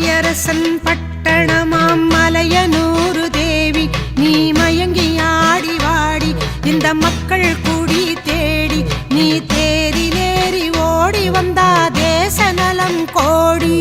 மலையரசன் பட்டணமாம் மலையனூறு தேவி. நீ மயங்கி ஆடி வாடி இந்த மக்கள் கூடி தேடி. நீ தேரிலேறி ஓடி வந்தா தேச நலம் கோடி.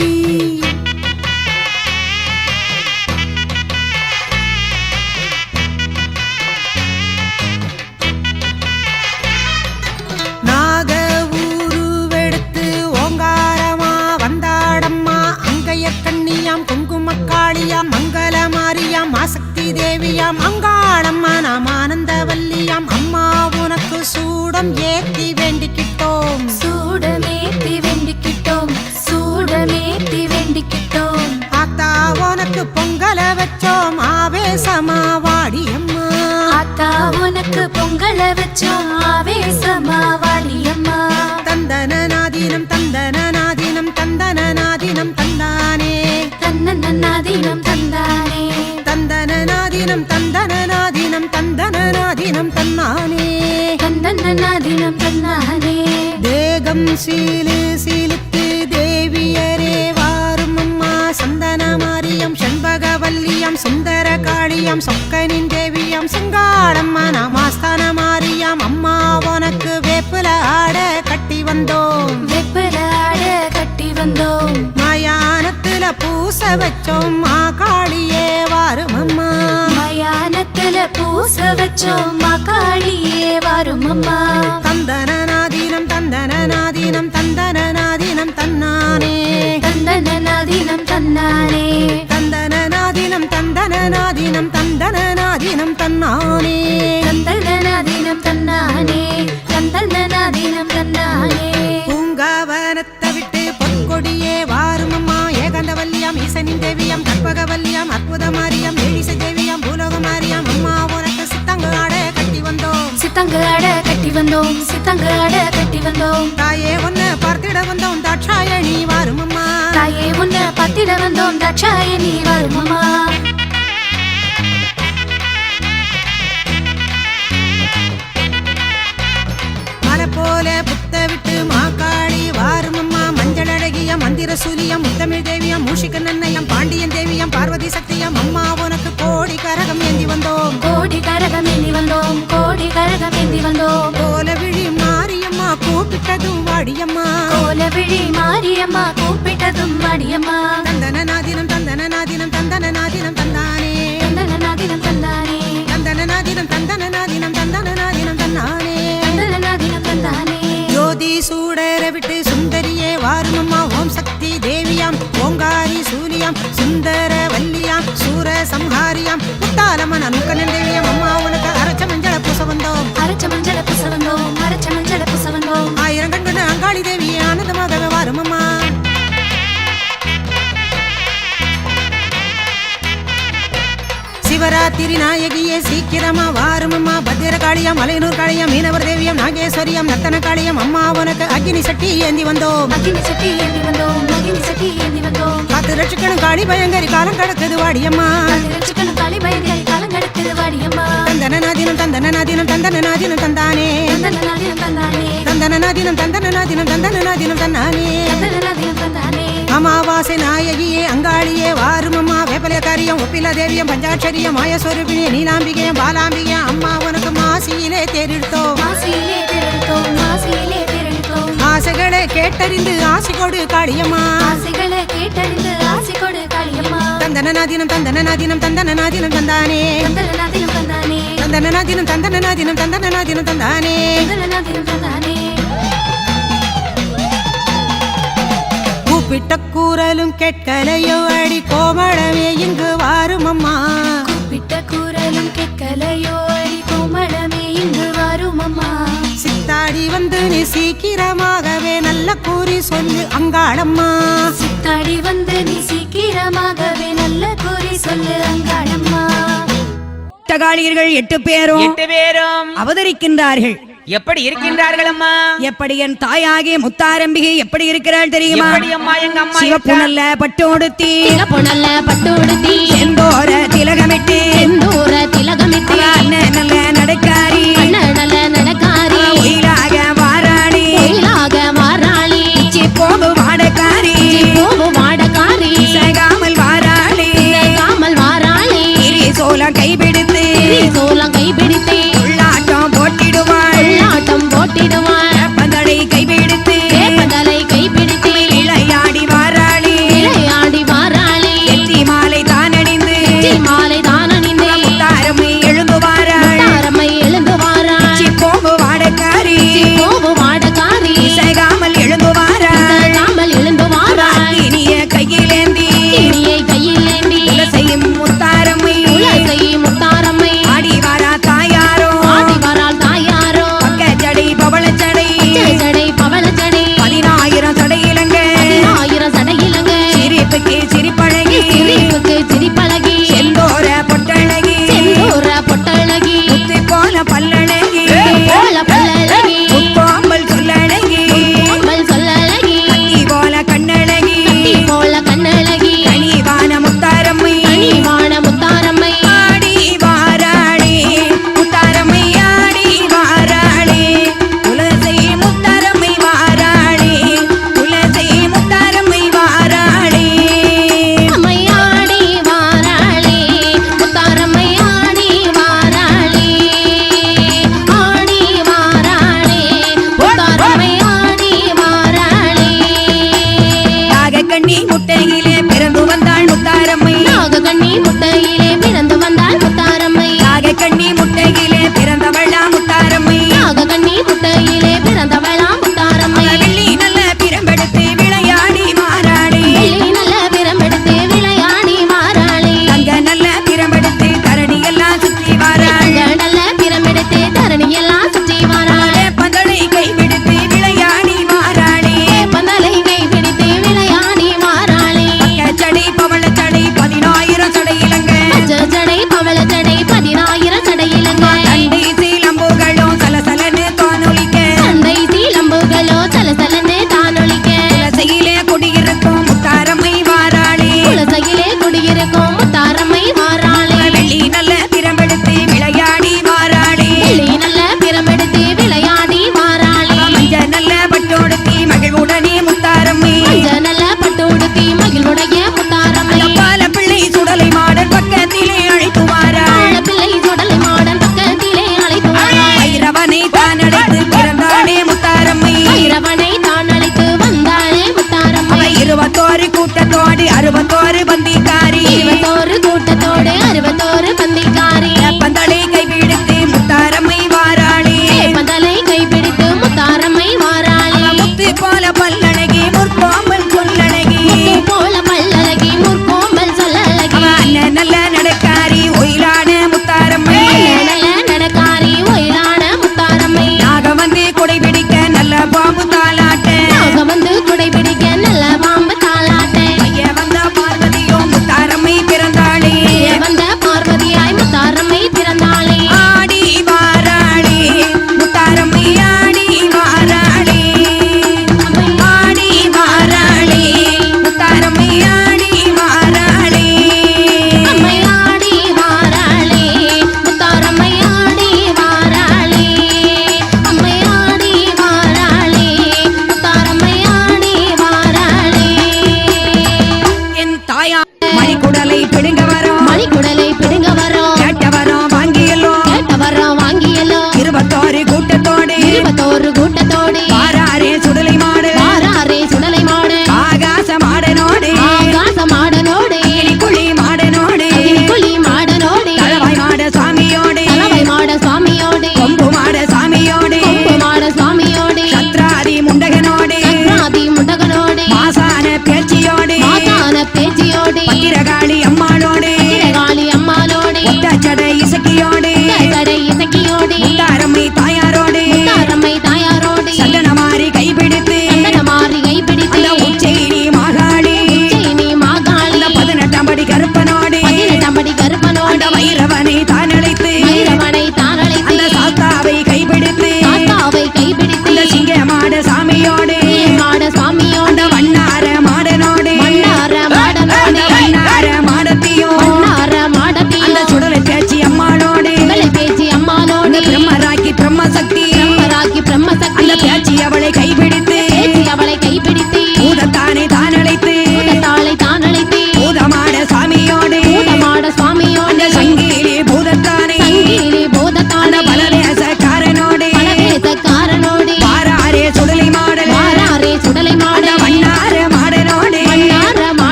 ஆசக்தி தேவியாம் அங்காளம்மா நாம் ஆனந்தவல்லியாம் அம்மா உனக்கு சூடம் ஏத்தி வேண்டிக்கிட்டோம். சூடமே நாதினம் தந்தானே தேகம் சீலு சீலுக்கு தேவியரே வாரும் அம்மா சந்தன மாரியம் செண்பகவல்லியம் சுந்தர காளியம் சொக்கனின் தேவியம் செங்காளம்மா நாமாஸ்தான மாரியம் அம்மா உனக்கு வேப்புல ஆட கட்டி வந்தோம். வெப்பல ஆட கட்டி வந்தோம். பூச வச்சோம் மா காளியே வாரும் அம்மா மயானத்துல பூச வச்சோம் மகாளியே வரும் அம்மா தந்தன நாதீனம் தந்தன நாதீனம் தந்தன நாதீனம். ஆட கட்டி வந்தோம். தாயே ஒன்னு பார்த்திட வந்தோம். தாட்சாயணி வாரும் அம்மா தாயே உன்னை பத்திட வந்தோம். தட்சாயணி வரும் அம்மா மலை போல புத்த விட்டு மாக்காளி வாரும் அம்மா மஞ்சள் அழகிய மந்திர சூலியம் முத்தமிழ் தேவியம் மூஷிக நன்னயம் பாண்டியன் தேவியம் பார்வதி சக்தியம் அம்மா. மாரியம்மா வாடியம்மா கோல விழி மாரியம்மா கூப்பிட்டதும் மடியம்மா சீக்கிரமா வாருமம்மா பத்திர காளியம் மலையனூர் காளியம் மீனவர் தேவியம் நாகேஸ்வரியம் நத்தன காளியம் அம்மா உனக்கு அக்னி சட்டி ஏந்தி வந்தோம். அகினி சட்டி ஏந்தி வந்தோம் அகினி சட்டி ஏந்தி வந்தோம். காத்து ரட்சிக்கணும் காளி பயங்கரி காலம் கடக்குது வாடியம்மா. சிக்கன் காளி பயங்கரி காலம் கடக்குது வாடியம்மா. தந்தன நாதினம் தந்தன. நாதினம் தந்தன. நாதினம் தந்தானே தந்தன நாதினம் தந்தானே. தந்தன அமாவாசை நாயகியே அங்காளியே வாருமம்மா வேப்பலக்காரியம் ஒப்பில தேவியம் பஞ்சாட்சரியம் மாயஸ்வரூபிணிய நீலாம்பிகையம் பாலாம்பிகையம் அம்மா உனக்கு மாசியிலே திரளித்தோம் ஆசைகளை கேட்டறிந்து ஆசை கொடு காளியம்மா. ஆசைகளை கேட்டறிந்து ஆசை கொடு காளியம்மா. தந்தன நாதினம் தந்தன நாதினம் தந்தன. நாதினம் தந்தானே. தந்தன நாதினம் தந்தானே தந்தன. நாதினம் கூறலும் கேட்கலையோ அடி கோமளமே இங்கு வாருமம்மா கூப்பிட்ட குரலும் கேட்கலையோ அடி கோமளமே இங்கு வரும் அம்மா. சித்தாடி வந்து நீ சீக்கிரமாகவே நல்ல கூறி சொல்லு அங்காளம்மா. சித்தாடி வந்து நீ சீக்கிரமாகவே நல்ல கூறி சொல்லு அங்காளம்மா. தகாளியர்கள் எட்டு பேரும் எட்டு பேரும் அவதரிக்கின்றார்கள். எப்படி இருக்கின்றார்கள் அம்மா எப்படி என் தாயாகிய முத்தாரம்பிகை எப்படி இருக்கிறாள் தெரியுமா எப்படி அம்மா எங்க அம்மா சிவப்பு இருக்கா? நல்ல பட்டோடுத்தி பொன்னல்ல பட்டுடுத்தி செந்தோர திலகமிட்டு செந்தூர